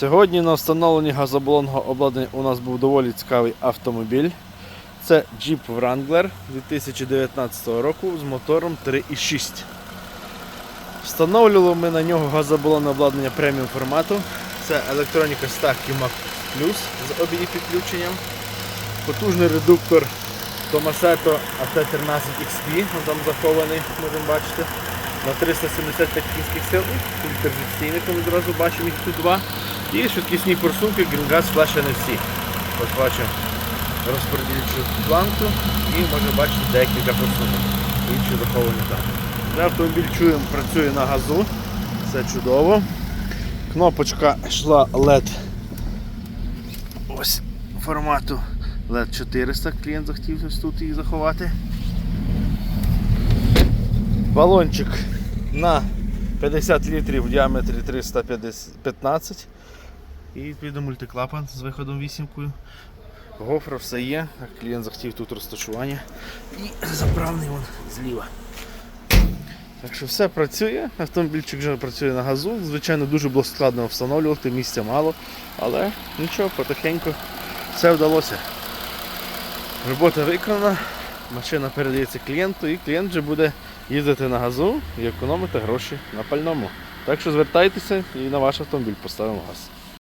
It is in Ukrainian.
Сьогодні на встановленні газобалонного обладнання у нас був доволі цікавий автомобіль. Це Jeep Wrangler 2019 року з мотором 3.6. Встановлювали ми на нього газобалонне обладнання преміум формату. Це електроніка Stack QMAX Plus з OBI підключенням. Потужний редуктор Tomasetto AT13XP, він там захований, можемо бачити, на 375 кінських сил. Фільтр відстійником відразу бачимо їх тут два. І швидкісні форсунки Green Gas Flash NFC. Ось бачимо розподілючу планку і можна бачити декілька форсунок. Інші заховані там. Автомобіль чуємо, працює на газу. Все чудово. Кнопочка йшла LED ось формату LED 400. Клієнт захотів тут її заховати. Балончик на 50 літрів в діаметрі 315 і відповідно мультиклапан з виходом вісімкою. Гофра все є, клієнт захотів тут розташування і заправний вон зліва. Так що все працює, автомобільчик вже працює на газу. Звичайно, дуже було складно встановлювати, місця мало, але нічого, потихеньку все вдалося. Робота виконана, машина передається клієнту і клієнт вже буде їздити на газу і економити гроші на пальному. Так що звертайтеся і на ваш автомобіль поставимо газ.